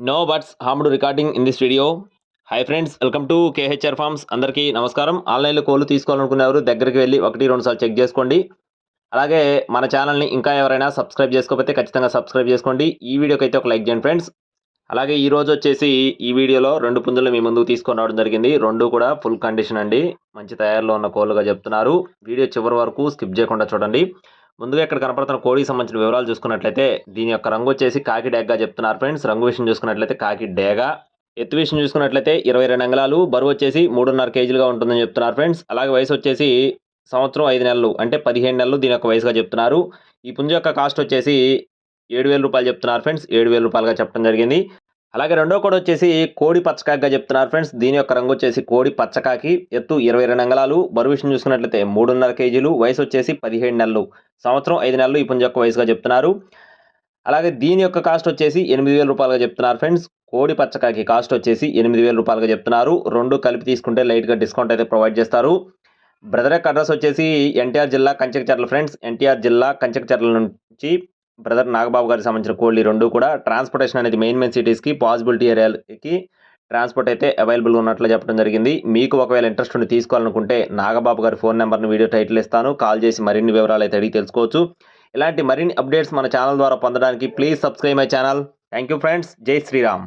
No birds harmed recording in this video hi friends welcome to K H R farms అందరికీ నమస్కారం. ఆన్లైన్లో కోళ్ళు తీసుకోవాలనుకునేవారు దగ్గరికి వెళ్ళి ఒకటి రెండు సార్లు చెక్ చేసుకోండి. అలాగే మన ఛానల్ని ఇంకా ఎవరైనా సబ్స్క్రైబ్ చేసుకోకపోతే ఖచ్చితంగా సబ్స్క్రైబ్ చేసుకోండి. ఈ వీడియోకి అయితే ఒక లైక్ చేయండి ఫ్రెండ్స్ అలాగే ఈరోజు వచ్చేసి ఈ వీడియోలో రెండు పుంజులు మీ ముందుకు తీసుకొని రావడం జరిగింది. రెండు కూడా ఫుల్ కండిషన్ అండి. మంచి తయారులో ఉన్న కోళ్ళుగా చెప్తున్నారు. వీడియో చివరి వరకు స్కిప్ చేయకుండా చూడండి. ముందుగా ఇక్కడ కనపడుతున్న కోడికి సంబంధించిన వివరాలు చూసుకున్నట్లయితే దీని యొక్క రంగు వచ్చేసి కాకి డేగ్గా చెప్తున్నారు ఫ్రెండ్స్. రంగు విషయం చూసుకున్నట్లయితే కాకి డేగా. ఎత్తు విషయం చూసుకున్నట్లయితే ఇరవై రెండు అంగళాలు బరువు వచ్చేసి మూడున్నర కేజీలుగా ఉంటుందని చెప్తున్నారు ఫ్రెండ్స్. అలాగే వయసు వచ్చేసి సంవత్సరం ఐదు నెలలు అంటే పదిహేను నెలలు దీని యొక్క వయసుగా చెప్తున్నారు. ఈ పుంజు యొక్క కాస్ట్ వచ్చేసి ఏడు వేల రూపాయలు చెప్తున్నారు ఫ్రెండ్స్. ఏడు వేల రూపాయలుగా చెప్పడం జరిగింది. అలాగే రెండో కూడా వచ్చేసి కోడి పచ్చకాకిగా చెప్తున్నారు ఫ్రెండ్స్. దీని యొక్క రంగు వచ్చేసి కోడి పచ్చకాకి ఎత్తు ఇరవై రెండు అంగళాలు. బరువు విషయం చూసుకున్నట్లయితే మూడున్నర కేజీలు. వయసు వచ్చేసి పదిహేడు నెలలు. సంవత్సరం ఐదు నెలలు. ఈ పుంజ యొక్క వయసుగా చెప్తున్నారు. అలాగే దీని యొక్క కాస్ట్ వచ్చేసి ఎనిమిది వేల రూపాయలుగా చెప్తున్నారు ఫ్రెండ్స్. కోడి పచ్చకాకి కాస్ట్ వచ్చేసి ఎనిమిది వేల రూపాయలుగా చెప్తున్నారు. రెండు కలిపి తీసుకుంటే లైట్గా డిస్కౌంట్ అయితే ప్రొవైడ్ చేస్తారు. బ్రదర్ యొక్క అడ్రస్ వచ్చేసి ఎన్టీఆర్ జిల్లా కంచకచర్ల ఫ్రెండ్స్. ఎన్టీఆర్ జిల్లా కంచకచర్ల నుంచి బ్రదర్ నాగబాబు గారికి సంబంధించిన కోళ్ళు రెండు కూడా. ట్రాన్స్పోర్టేషన్ అనేది మెయిన్ మెయిన్ సిటీస్కి పాసిబిలిటీ ఏరియాకి ట్రాన్స్పోర్ట్ అయితే అవైలబుల్ ఉన్నట్లు చెప్పడం జరిగింది. మీకు ఒకవేళ ఇంట్రెస్ట్ ఉండి తీసుకోవాలనుకుంటే నాగబాబు గారి ఫోన్ నెంబర్ని వీడియో టైటిల్ ఇస్తాను. కాల్ చేసి మరిన్ని వివరాలు అయితే అడిగి తెలుసుకోవచ్చు. ఇలాంటి మరిన్ని అప్డేట్స్ మన ఛానల్ ద్వారా పొందడానికి please subscribe my channel. Thank you friends. Jai Shriram.